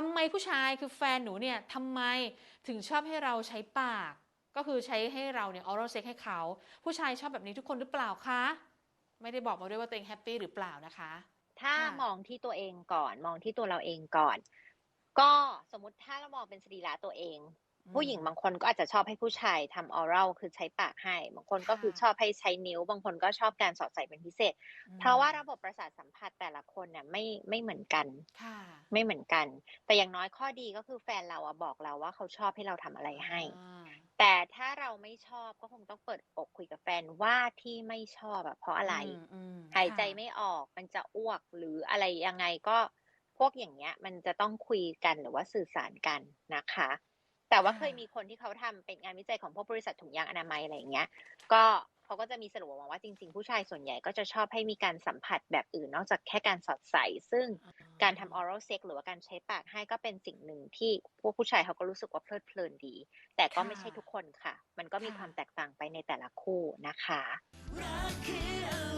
ทำไมผู้ชายคือแฟนหนูเนี่ยทำไมถึงชอบให้เราใช้ปาก ก็คือใช้ให้เราเนี่ยออรัลเซ็กให้เขา ผู้ชายชอบแบบนี้ทุกคนหรือเปล่าคะ ไม่ได้บอกมาด้วยว่าตัวเองแฮปปี้หรือเปล่านะคะ ถ้ามองที่ตัวเองก่อน มองที่ตัวเราเองก่อน ก็สมมติถ้าเรามองเป็นสรีระตัวเอง ผู้หญิงบางคนก็อาจจะชอบให้ผู้ชายทำออรัลคือใช้ปากให้ บางคนก็คือชอบให้ใช้นิ้ว บางคนก็ชอบการสอดใส่เป็นพิเศษอืมเพราะว่าระบบประสาทสัมผัสแต่ละคนเนี่ยไม่ไม่เหมือนกันค่ะไม่เหมือนกัน แต่อย่างน้อยข้อดีก็คือแฟนเราอะบอกเราว่าเขาชอบให้เราทำอะไรให้อ่าแต่ถ้าเราไม่ชอบก็คงต้องเปิดอกคุยกับแฟนว่าที่ไม่ชอบอะเพราะอะไรมอืมหายใจค่ะไม่ออกมันจะอ้วกหรืออะไรยังไงก็พวกอย่างเงี้ย มันจะต้องคุยกันหรือว่าสื่อสารกันนะคะ แต่ว่าค่ะเคยมีคนที่เขาทำเป็นงานวิจัยของพวกบริษัทถุงยางอนามัยอะไรอย่างเงี้ย ก็เขาก็จะมีสรุปออกมาว่าจริง ๆ ผู้ชายส่วนใหญ่ก็จะชอบให้มีการสัมผัสแบบอื่นนอกจากแค่การสอดใส่ ซึ่งการทำ oral sex หรือว่าการใช้ปากให้ก็เป็นสิ่งหนึ่งที่พวกผู้ชายเขาก็รู้สึกว่าเพลิดเพลินดี แต่ก็ไม่ใช่ทุกคนค่ะ มันก็มีความแตกต่างไปในแต่ละคู่นะคะรักคืออะไร